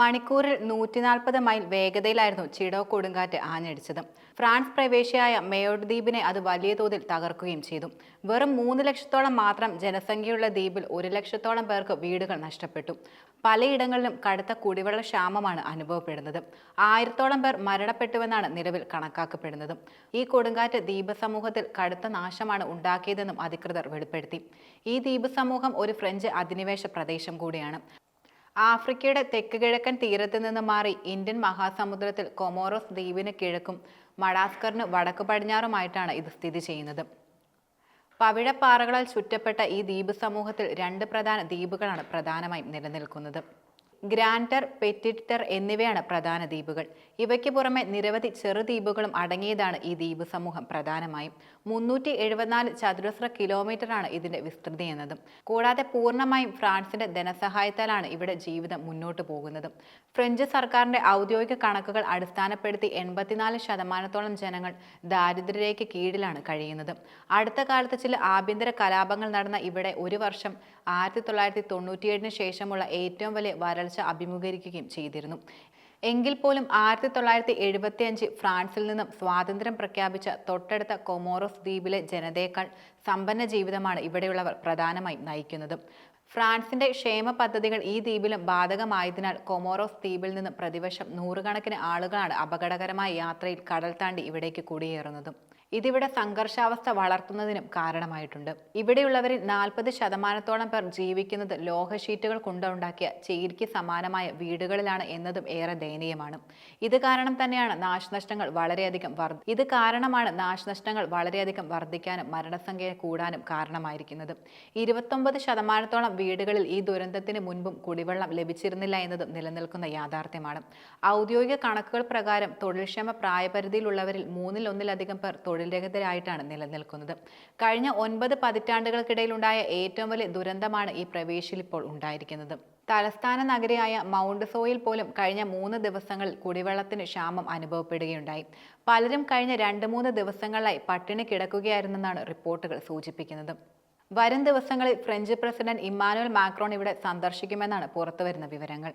മണിക്കൂറിൽ നൂറ്റി നാൽപ്പത് മൈൽ വേഗതയിലായിരുന്നു ചിഡോ കൊടുങ്കാറ്റ് ആഞ്ഞടിച്ചത്. ഫ്രാൻസ് പ്രവേശിയായ മേയോഡ് ദ്വീപിനെ അത് വലിയ തോതിൽ തകർക്കുകയും ചെയ്തു. വെറും മൂന്ന് ലക്ഷത്തോളം മാത്രം ജനസംഖ്യയുള്ള ദ്വീപിൽ ഒരു ലക്ഷത്തോളം പേർക്ക് വീടുകൾ നഷ്ടപ്പെട്ടു. പലയിടങ്ങളിലും കടുത്ത കുടിവെള്ള ക്ഷാമമാണ് അനുഭവപ്പെടുന്നത്. ആയിരത്തോളം പേർ മരണപ്പെട്ടുവെന്നാണ് നിലവിൽ കണക്കാക്കപ്പെടുന്നത്. ഈ കൊടുങ്കാറ്റ് ദ്വീപ് സമൂഹത്തിൽ കടുത്ത നാശമാണ് ഉണ്ടാക്കിയതെന്നും അധികൃതർ വെളിപ്പെടുത്തി. ഈ ദ്വീപ് സമൂഹം ഒരു ഫ്രഞ്ച് അധിനിവേശ പ്രദേശം കൂടിയാണ്. ആഫ്രിക്കയുടെ തെക്ക് കിഴക്കൻ തീരത്ത് നിന്ന് മാറി ഇന്ത്യൻ മഹാസമുദ്രത്തിൽ കൊമോറോസ് ദ്വീപിന് കിഴക്കും മഡാസ്കറിന് വടക്ക് പടിഞ്ഞാറുമായിട്ടാണ് ഇത് സ്ഥിതി ചെയ്യുന്നത്. പവിഴപ്പാറകളാൽ ചുറ്റപ്പെട്ട ഈ ദ്വീപ് സമൂഹത്തിൽ രണ്ട് പ്രധാന ദ്വീപുകളാണ് പ്രധാനമായും നിലനിൽക്കുന്നത്. ഗ്രാൻഡർ പെറ്റിറ്റർ എന്നിവയാണ് പ്രധാന ദ്വീപുകൾ. ഇവയ്ക്ക് പുറമെ നിരവധി ചെറുദ്വീപുകളും അടങ്ങിയതാണ് ഈ ദ്വീപ് സമൂഹം പ്രധാനമായും. മുന്നൂറ്റി എഴുപത്തിനാല് ചതുരശ്ര കിലോമീറ്ററാണ് ഇതിന്റെ വിസ്തൃതി എന്നതും. കൂടാതെ പൂർണമായും ഫ്രാൻസിന്റെ ധനസഹായത്താലാണ് ഇവിടെ ജീവിതം മുന്നോട്ട് പോകുന്നതും. ഫ്രഞ്ച് സർക്കാരിന്റെ ഔദ്യോഗിക കണക്കുകൾ അടിസ്ഥാനപ്പെടുത്തി എൺപത്തിനാല് ശതമാനത്തോളം ജനങ്ങൾ ദാരിദ്ര്യരേഖയ്ക്ക് കീഴിലാണ് കഴിയുന്നത്. അടുത്ത കാലത്ത് ചില ആഭ്യന്തര കലാപങ്ങൾ നടന്ന ഇവിടെ ഒരു വർഷം ആയിരത്തി തൊള്ളായിരത്തി തൊണ്ണൂറ്റിയേഴിന് ശേഷമുള്ള ഏറ്റവും വലിയ വരൾച്ച അഭിമുഖീകരിക്കുകയും ചെയ്തിരുന്നു. എങ്കിൽ പോലും ആയിരത്തി തൊള്ളായിരത്തി എഴുപത്തി അഞ്ച് ഫ്രാൻസിൽ നിന്നും സ്വാതന്ത്ര്യം പ്രഖ്യാപിച്ച തൊട്ടടുത്ത കൊമോറോസ് ദ്വീപിലെ ജനതയേക്കാൾ സമ്പന്ന ജീവിതമാണ് ഇവിടെയുള്ളവർ പ്രധാനമായും നയിക്കുന്നത്. ഫ്രാൻസിന്റെ ക്ഷേമ പദ്ധതികൾ ഈ ദ്വീപിലും ബാധകമായതിനാൽ കൊമോറോസ് ദ്വീപിൽ നിന്ന് പ്രതിവർഷം നൂറുകണക്കിന് ആളുകളാണ് അപകടകരമായ യാത്രയിൽ കടൽ താണ്ടി ഇവിടേക്ക് കുടിയേറുന്നതും. ഇതിവിടെ സംഘർഷാവസ്ഥ വളർത്തുന്നതിനും കാരണമായിട്ടുണ്ട്. ഇവിടെയുള്ളവരിൽ നാൽപ്പത് ശതമാനത്തോളം പേർ ജീവിക്കുന്നത് ലോഹ ഷീറ്റുകൾ കൊണ്ടുണ്ടാക്കിയ ചേരിക്ക് സമാനമായ വീടുകളിലാണ് എന്നതും ഏറെ ദയനീയമാണ്. ഇത് കാരണം തന്നെയാണ് നാശനഷ്ടങ്ങൾ വളരെയധികം വർദ്ധി ഇത് കാരണമാണ് നാശനഷ്ടങ്ങൾ വളരെയധികം വർദ്ധിക്കാനും മരണസംഖ്യ കൂടാനും കാരണമായിരിക്കുന്നത്. ഇരുപത്തൊമ്പത് ശതമാനത്തോളം വീടുകളിൽ ഈ ദുരന്തത്തിന് മുൻപും കുടിവെള്ളം ലഭിച്ചിരുന്നില്ല എന്നതും നിലനിൽക്കുന്ന യാഥാർത്ഥ്യമാണ്. ഔദ്യോഗിക കണക്കുകൾ പ്രകാരം തൊഴിൽക്ഷമ പ്രായപരിധിയിലുള്ളവരിൽ മൂന്നിൽ ഒന്നിലധികം പേർ തൊഴിൽരഹിതരായിട്ടാണ് നിലനിൽക്കുന്നത്. കഴിഞ്ഞ ഒൻപത് പതിറ്റാണ്ടുകൾക്കിടയിലുണ്ടായ ഏറ്റവും വലിയ ദുരന്തമാണ് ഈ പ്രവേശിയിൽ ഇപ്പോൾ ഉണ്ടായിരിക്കുന്നത്. തലസ്ഥാന നഗരിയായ മൗണ്ട് സോയിൽ പോലും കഴിഞ്ഞ മൂന്ന് ദിവസങ്ങളിൽ കുടിവെള്ളത്തിന് ക്ഷാമം അനുഭവപ്പെടുകയുണ്ടായി. പലരും കഴിഞ്ഞ രണ്ട് മൂന്ന് ദിവസങ്ങളിലായി പട്ടിണി കിടക്കുകയായിരുന്നെന്നാണ് റിപ്പോർട്ടുകൾ സൂചിപ്പിക്കുന്നത്. വരും ദിവസങ്ങളിൽ ഫ്രഞ്ച് പ്രസിഡന്റ് ഇമ്മാനുവൽ മാക്രോൺ ഇവിടെ സന്ദർശിക്കുമെന്നാണ് പുറത്തുവരുന്ന വിവരങ്ങൾ.